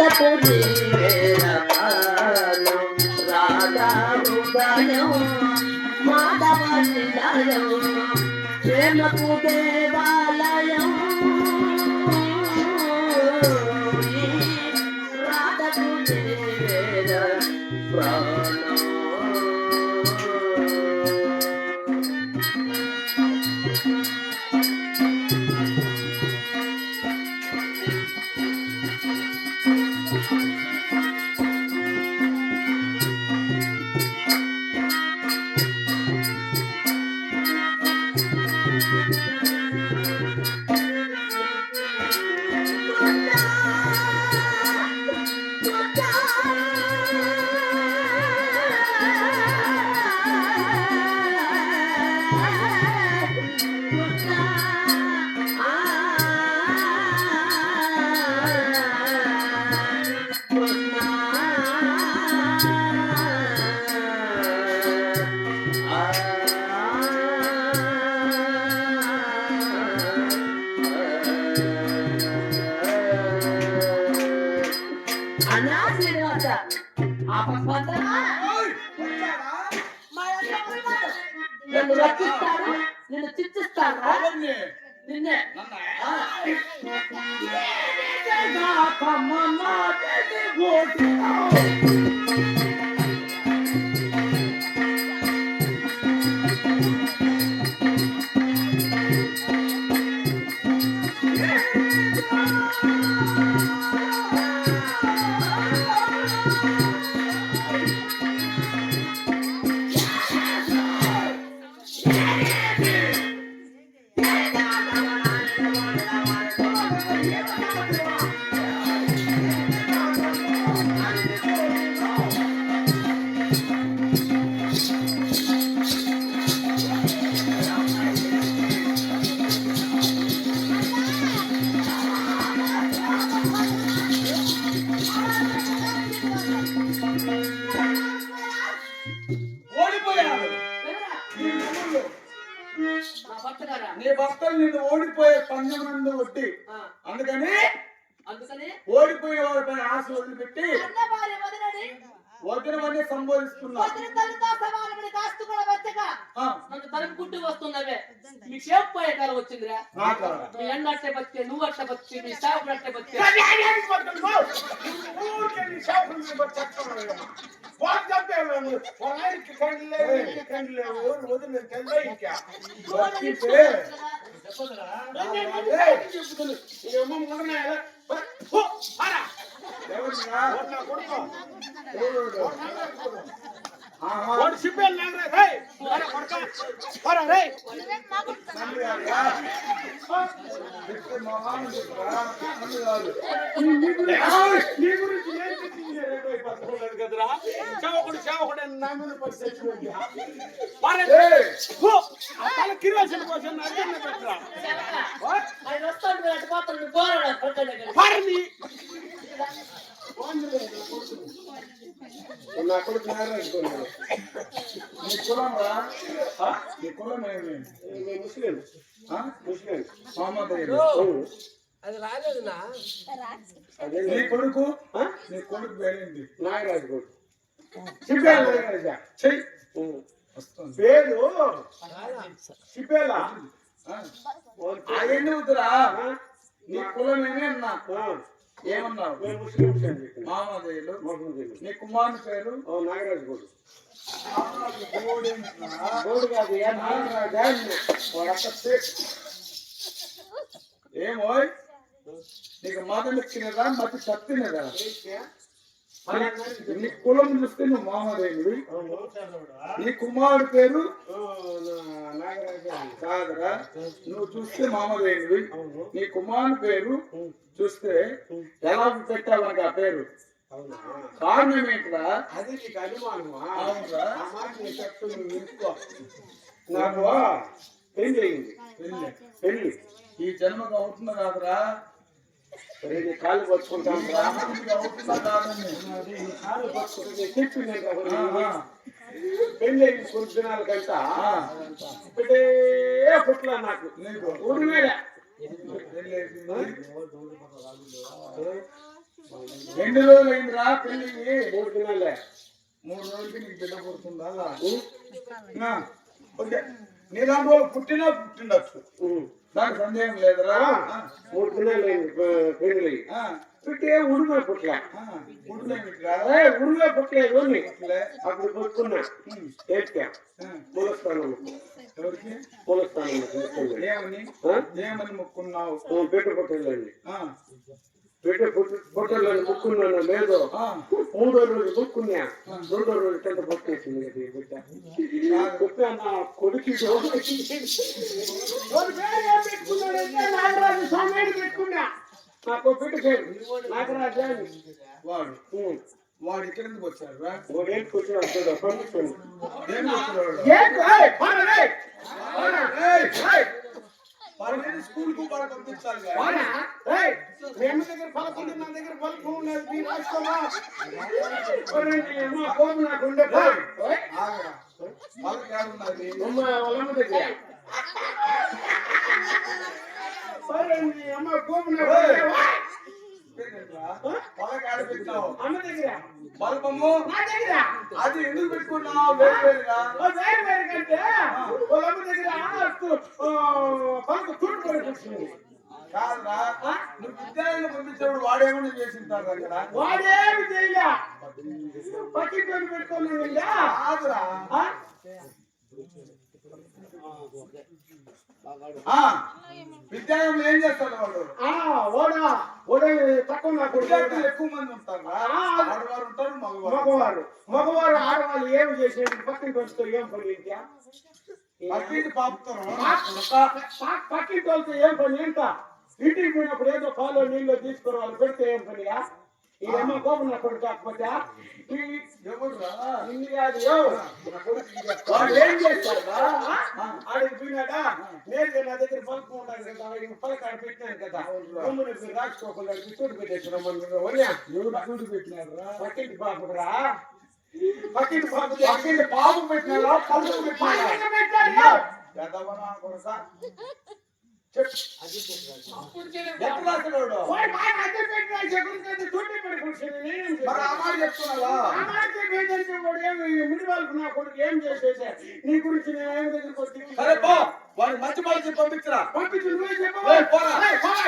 రాధపు నీవేరకాలం రాధా మాధవ నిలయం ప్రేమకు దేవాలయం. నిన్ను రక్షిస్తాడు నిన్ను చిచ్చిస్తాడు ఎవరిని? నిన్నే నన్నా? నీ భర్తలు నిన్ను ఓడిపోయే పందెం నందు కొట్టి ఆ, అందుకని అందుకని ఓడిపోయిన వారిపైన ఆశ వదిలిపెట్టి వదినవన్నీ సంబోధిస్తున్నా వదిన తల్లితో సమానమని కాస్తు కూడా వచ్చగా ఆ, నన్ను తరుముకుంటూ వస్తున్నవే. షేప్ పోయే కాలం వచ్చిందిరా. మీ అన్న అట్టే బతికే నువ్వు అట్టే బతికే మీ సాగుడు అట్టే బతికే. బతికితే. ఎవరిరా? ఎవరు? ఆహా. నన్ను కాదురా? చెప్తే మా మామ చెప్తారా? నన్ను కాదు. నీ గురించి నేను చెప్పింది రేపు అయిపోతుంది కదరా సేవకుడు సేవకుడు అని నా మీద పడి చచ్చిపోయింది వారే ఏయ్! హో! ఆ తల కిరోసిన కోసం నా అర్జున పెట్టరా ఆయన వస్తాడు మీరు అటు పోతాడు మీరు పోరాడు పక్కన దగ్గర నారాయణకున్నాడు. నీ కులం రా? నీ కులం ఏమి ముస్లిం. అది నీ కొడుకు? నీ కొడుకు పేరేంటి నాగరాజు పేరు సిపేలా? అదేంటి వద్దురా నీ కులం ఏమి అన్నా ఏమన్నావు నీ కుమారుని పేరు? నాగరాజు కాదు ఏ నాగరాజా? వాడక్క పే- ఏమోయ్ నీకు మతం ఇచ్చినదా? మతి తప్పినదా? నీ కులం చూస్తే నువ్వు మామదేవుడు. నీ కుమారుడు పేరు? కాదురా నువ్వు చూస్తే మామదేవుడు నీ కుమారుని పేరు చూస్తే ఎలా పెట్టావనక ఆ పేరు. కారణం ఏంట్రా? అది నీకు వినుకో. నాకు పెళ్ళి అయింది. పెళ్ళి. ఈ జన్మకు అవుతున్నా కాదురా? రెండు కాళ్ళు పట్టుకుంటాను కాళ్ళు పట్టుకుంటే చెప్పి నేను ఒకటి ఆహా. పెళ్లి అయిన కొన్ని దినాల కంట ఆ. ఒకటే పుట్ల నాకు నీకు ఊరి మీద పెళ్ళి అయిపోయింది. ఎన్ని రోజులు అయిందిరా పెళ్ళికి మూడు దినాలే మూడు రోజులకి నీకు బిడ్డ పుడుతుందా ఆ, ఓకే నీలాంటి వాళ్ళు పుట్టినా పుట్టిండొచ్చు ఉమ్. దానికి సందేహం లేదురా ఆ, మూడు దినాలు అయింది పె- పెళ్ళి పుట్టలే. అప్పుడు పుట్టుకున్నా ఉమ్, ఏడ్కా ఆ, మూలస్థానం ఎవరికి? మూలస్థానం తీసుకుంది ఏమని ఆ? ఏమని మొక్కున్నావు. బిడ్డ బిడ్డ పుట్టలేని ముక్కున్నాను లేదు మూడో రోజు ముక్కున్నా. రెండో రోజు కింద పుట్టేసింది బిడ్డ. పుట్టా నా కొడుకు స్వామి పెట్టుకున్నా. నాకు బిడ్డ పేరు నాగరాజు అని వాడు. వాడు ఇక్కడ ఎందుకు వచ్చాడు రా వాడు ఏంటికి వచ్చినా చూడ పంపించండి ఏం వచ్చాడు ఏంటి? ఏయ్, పోరా, ఏయ్. పోరా, ఏయ్, ఏయ్. వాడిని స్కూల్కు కూడా పంపించాలి. పోరా, ఏయ్. మీ అమ్మ దగ్గర పలకుంది నా దగ్గర పలకం ఉన్నది మీరు రాసుకోమా ఒరేంటి, అమ్మ, కోపం నాకు ఉండే. ఏయ్. ఆగరా. వాళ్ళకి ఏడున్నది? అమ్మ, వాళ్ళ అమ్మ దగ్గర బల్బము? అది ఎందుకు పెట్టుకున్నావు వేరు వేరుగా? వేరు వేరు కంటే అమ్మ దగ్గర పలక తూడు పడి కూర్చుంది. కాదురా. నువ్వు విద్యాలయం చేసింటారు అక్కడ వాడేమి చేయలే. కాదురా. విద్యాలయంలో ఏం చేస్తాడు వాడు ఓడా ఓడే తక్కువ నాకు విద్యార్థులు ఎక్కువ మంది ఉంటారు ఆడవారు ఉంటారు మగవారు మగవారు. ఆడవాళ్ళు ఏమి చేసేది? పక్కింటి వాళ్ళతో ఏం పని ఇంకా పక్కింటి పాపుతారు పక్కింటి వాళ్ళతో ఏం పని ఎంత ఇంటికి పోయినప్పుడు ఏదో పాలు నీళ్ళు తీసుకురావాలి పెడితే ఏం పనియా? ఇదేమో కోపం నా కొడుకు కాకపోతే ఇల్లు కాదు. వాడు ఏం చేస్తాడా ఆడికి పోయినాడా నా దగ్గర పలుకు ఉన్నాను కదా ఈ పలక ఆడ పెట్టినాను కదా గమ్మున మీరు రాసుకోకుండా చూడు పెట్టేసిన వన్యా ఎవరు చూడు పెట్టినారు పక్కింటి బాబురా పక్కింటి బాబు పక్కింటి పాపు పెట్టినారా పలుకు పెట్టినారా కొరక ఎట్లా మరి మాట చెప్తున్నావా వాడు వాళ్ళకు నా కొడుకు ఏం చేసేసా నీ గురించి నేను ఏం దగ్గరికి వచ్చి సరే పో వాడిని మంచి మనిషి పంపించరా పంపించి నువ్వే చెప్పవా ఏయ్, పోరా. ఏయ్, పోరా.